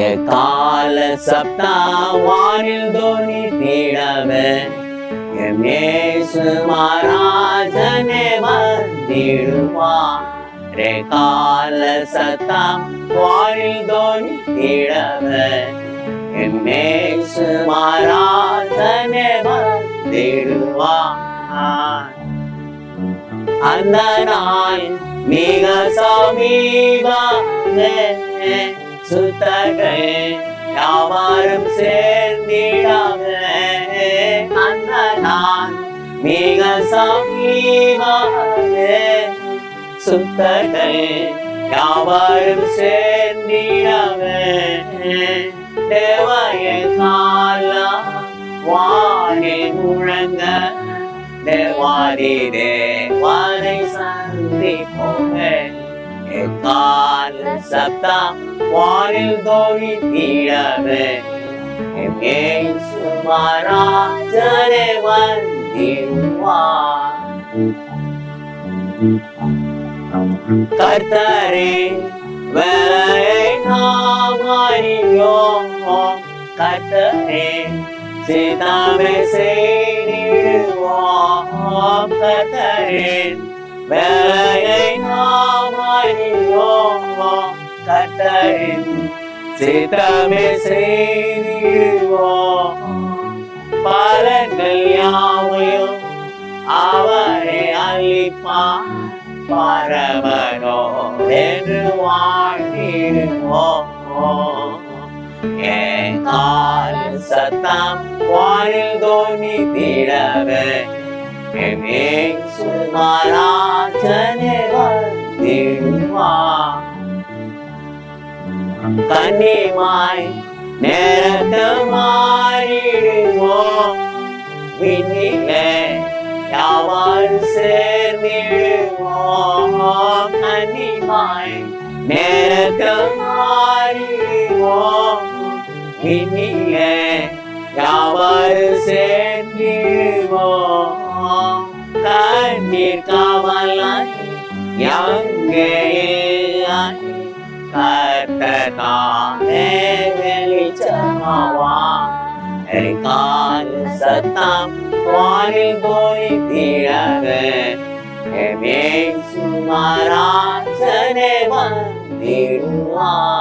கால சப்தா வானில் தோனி தீடவே எமேசு மகாராஜனே வந்திடுவான் ரே கால சத்தம் வானில் தோனி தீடவே எமேசு மகாராஜனே வந்திடுவான் அந்த நாள் மிக சமீபமே சுத்தகை யாவாரும் சேர்ந்திடவே அந்த நாள் மிக சமீபமே சுத்தகை யாவாரும் சேர்ந்திடவே தேவைய காலம் வானே முழங்க. தேவாதி தேவாரை சந்திப்போமே. எக்கால் சப்தம் வானில் தோழி தீழவே சுமாராஜனே வந்திடுவார் கர்த்தரே வேலை நாம் அறியோம் கர்த்தரே சிதாவே செய்திடுவோம்? கர்த்தரின் வேலையை நாம் சித்தமே செய்திடுவோம் பலன்கள் யாவையும் அவரே அளிப்பார் பரமனோ என்று வாழ்ந்திடுவோம் கால சத்தம் வானில் தோனி திடவே சுமாராஜனே வந்திடுவான் கண்ணிமாய் நேரத்து மாறிடுவோம் விண்ணிலே யாவாறு சேர்ந்திடுவோம் கன்னிமாய் நேரத்து மாறிடுவோம் விண்ணிலே யாவாறு சேர்ந்திடுவோம் கண்ணீர் காவலாய் எங்கே கர்த்ததானே வெளிச்சமாவா சத்தம் வானில் போய் தீழக சுமாராசனே வந்திடுவான்